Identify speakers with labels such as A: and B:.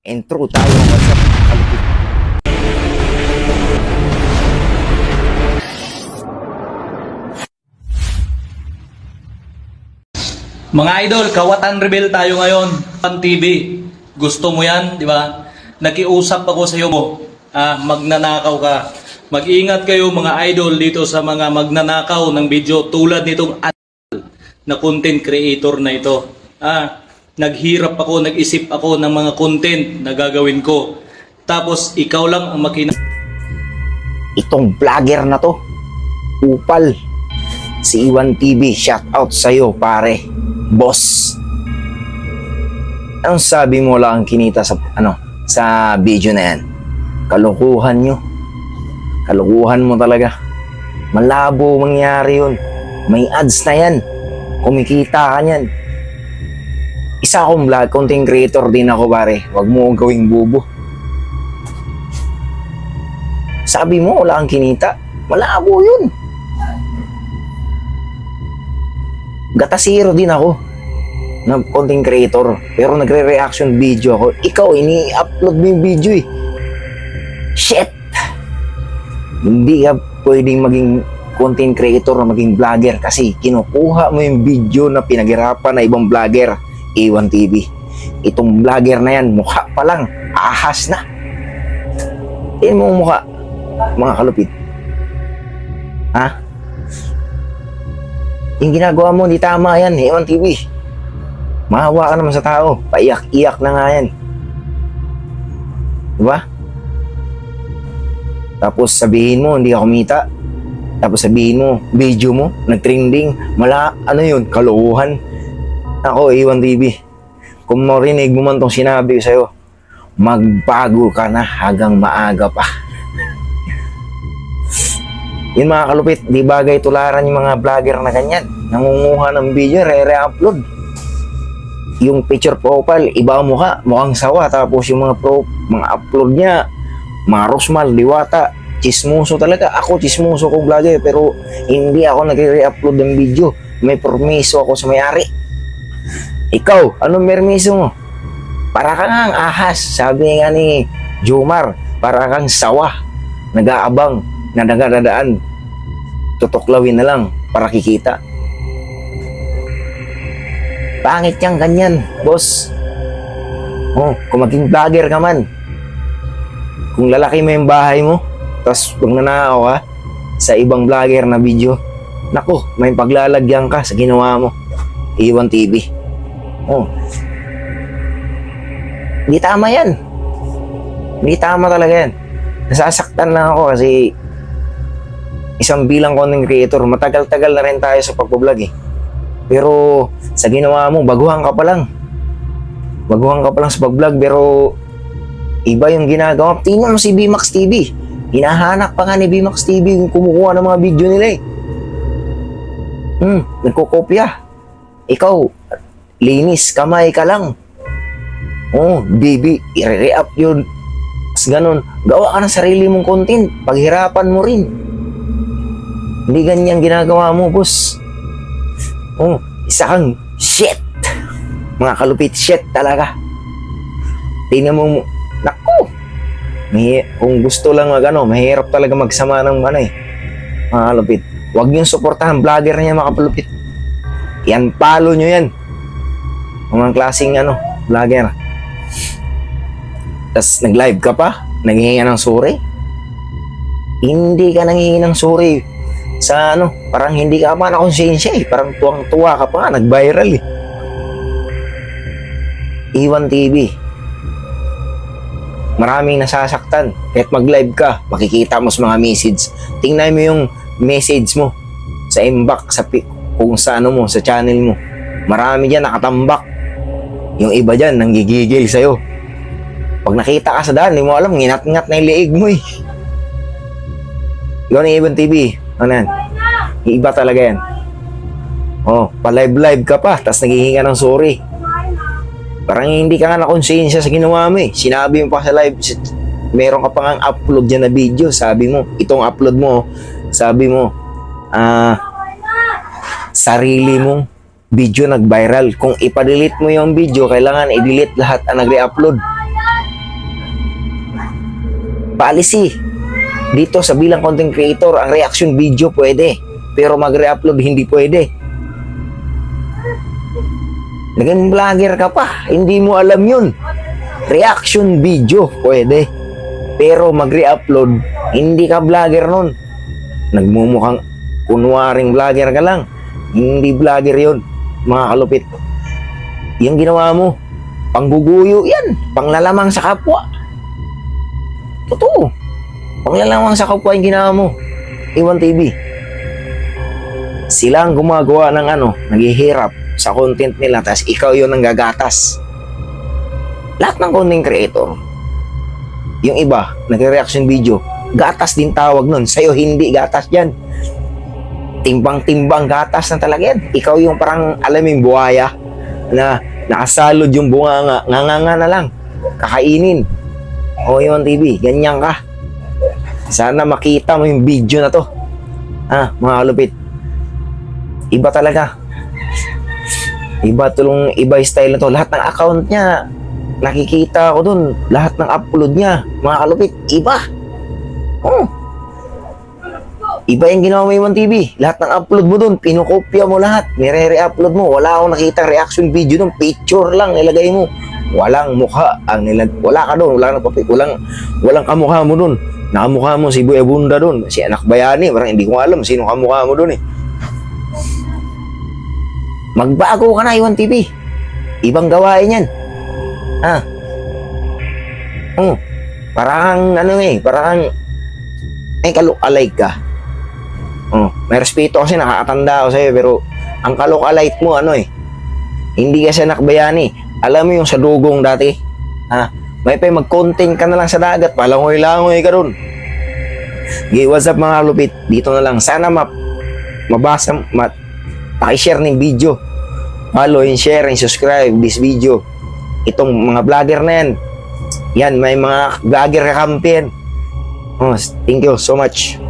A: Intro tayo ng WhatsApp. Kalupit.
B: Mga idol, Kawatan Rebel tayo ngayon. Pan TV. Gusto mo yan, di ba? Nakiusap ako sa iyo mo. Ah, magnanakaw ka. Mag-ingat kayo mga idol dito sa mga magnanakaw ng video tulad nitong idol na content creator na ito. Ah, naghirap ako, nag-isip ako ng mga content na gagawin ko. Tapos ikaw lang ang makina
A: Itong vlogger na to. Upal. Si Iwan TV. Shout out sa'yo, pare. Boss. Anong sabi mo lang kinita sa, ano, sa video na yan? Kalukuhan nyo. Kalukuhan mo talaga. Malabo mangyari yun. May ads na yan. Kumikita ka niyan. Isa akong vlog, content creator din ako pare. Huwag mo akong gawing bubo. Sabi mo, wala kang kinita. Malabo yun. Gatasiro din ako na content creator. Pero nagre-reaction video ako. Ikaw, ini-upload mo yung video eh. Shit! Hindi ka pwedeng maging content creator o maging vlogger kasi kinukuha mo yung video na pinaghirapan na ibang vlogger. A1 TV. Itong vlogger na yan, mukha pa lang. Ahas na. Yan mo ang mukha mga kalupit. Ha? Yung ginagawa mo, hindi tama yan. Ewan TV. Mahawa ka naman sa tao. Paiyak-iyak na nga yan. Diba? Tapos sabihin mo, hindi ka kumita. Tapos sabihin mo, video mo, nag-trending. Mala, ano yun, kalukuhan. Ako, Ewan TV. Kung marinig mo man tong sinabi ko sa'yo, magbago ka na hanggang maaga pa. Yun mga kalupit, di bagay tularan yung mga vlogger na ganyan. Nangunguha ng video, re-re-upload. Yung picture profile, iba ang mukha, mukhang sawa. Tapos yung mga pro, mga upload niya, mga rosmal, diwata, chismoso talaga. Ako chismoso kong vlogger, pero hindi ako nagre-re-upload ng video. May permiso ako sa may-ari. Ikaw, anong permiso mo? Para kang ang ahas, sabi nga ni Jumar, para kang sawa, nag-aabang, na nagadadaan, tutuklawin na lang para kikita. Pangit yang ganyan, boss. Oh, kung maging vlogger ka man, kung lalaki mo yung bahay mo, tapos pag nanakaw ka sa ibang vlogger na video, nako, may paglalagyan ka sa ginawa mo. Iwan TV. Oh. Hindi tama yan. Hindi tama talaga yan. Nasasaktan lang ako kasi isang bilang content creator, matagal-tagal na rin tayo sa pagbablog eh. Pero sa ginawa mo, baguhan ka pa lang. Baguhan ka pa lang sa pagblog pero iba yung ginagawa. Tingnan mo si BMAX TV. Hinahanap pa nga ni BMAX TV yung kumukuha ng mga video nila eh. Hmm, nagkokopya. Ikaw, linis, kamay ka lang. Oh, baby, i-re-up yun. Tapos ganun, gawa ka ng sarili mong content. Paghirapan mo rin. Hindi ganyan ginagawa mo, boss. Oh, isa kang shit. Mga kalupit shit talaga. Tingnan mo, naku. May, kung gusto lang mag ano, mahirap talaga magsama ng ano eh. Mga kalupit. Huwag yung suportahan vlogger niya mga kalupit. Yan, palo nyo yan. Mga klaseng ano, vlogger. Tapos nag-live ka pa, nanghihingi ng sorry. Hindi ka nanghihingi ng sorry sa ano, parang hindi ka pa na konsensya eh. Parang tuwang-tuwa ka pa nga, nag-viral eh. Iwan TV. Maraming nasasaktan. Kahit mag-live ka, makikita mo sa mga message. Tingnan mo yung message mo sa inbox, sa kung sa ano mo, sa channel mo. Marami dyan nakatambak. Yung iba dyan, nanggigigil sa'yo. Pag nakita ka sa daan, hindi mo alam, nginat-ngat na yung liig mo eh. Ikaw ni Ibon TV, ano yan? Iba talaga yan. Oh, pa-live-live ka pa, tapos naghihinga ng sorry. Parang hindi ka nga nakonsensya sa ginawa mo eh. Sinabi mo pa sa live, meron ka pa nga upload dyan na video. Sabi mo, itong upload mo, sabi mo, ah, sarili mong video nag-viral. Kung ipa-delete mo yung video, kailangan i-delete lahat ang nagre-upload. policy. Dito sa bilang content creator, ang reaction video pwede. Pero mag-re-upload hindi pwede. Naging vlogger ka pa, hindi mo alam yun. Reaction video pwede. Pero mag-re-upload, hindi ka vlogger nun. Nagmumukhang kunwaring vlogger ka lang. Hindi vlogger yun, mga kalupit. Yung ginawa mo, pangguguyo yan, panglalamang sa kapwa. Totoo. Panglalamang sa kapwa yung ginawa mo. Iwan TV. Sila ang gumagawa ng ano, naghihirap sa content nila, tapos ikaw yun ang gagatas. Lahat ng content creator, yung iba, nagre-reaction video, gatas din tawag nun. Sa'yo hindi gatas yan. Timbang-timbang gatas na talaga yan. Ikaw yung parang, alam yung buhaya na nakasalod yung bunganga, nganganga na lang. Kakainin. O yun, TV, ganyan ka. Sana makita mo yung video na to. Ah, mga kalupit. Iba talaga. Iba tulong iba style na to. Lahat ng account niya, nakikita ko dun. Lahat ng upload niya, mga kalupit, iba. Oh. Iba yung ginawa mo yung TV. Lahat ng upload mo dun, pinukopya mo lahat. Nire-re-upload mo. Wala akong nakita reaction video dun. Picture lang nilagay mo. Walang mukha ang nilag... Wala ka dun. Wala, nagpapi- walang, walang kamukha mo dun. Nakamukha mo si Buya Bunda dun. Si Anak Bayani. Parang hindi ko alam sino kamukha mo dun eh. Magbago ka na, Iwan TV. Ibang gawain yan. Ha? Oh, parang ano eh, parang ay kalukalike ka. Oh, may respeto kasi nakakatanda ako sa'yo pero ang kalukalike mo ano eh, hindi ka siya nakbayani. Alam mo yung sa dugong dati? Ha? May pa mag-content ka na lang sa dagat, palangoy-langoy ka dun. Okay, what's up mga lupit? Dito na lang. Sana map mabasa, mat, pakishare ng video. Follow and share and subscribe this video. Itong mga vlogger na yan. Yan, may mga vlogger kakampi yan. Oh, thank you so much.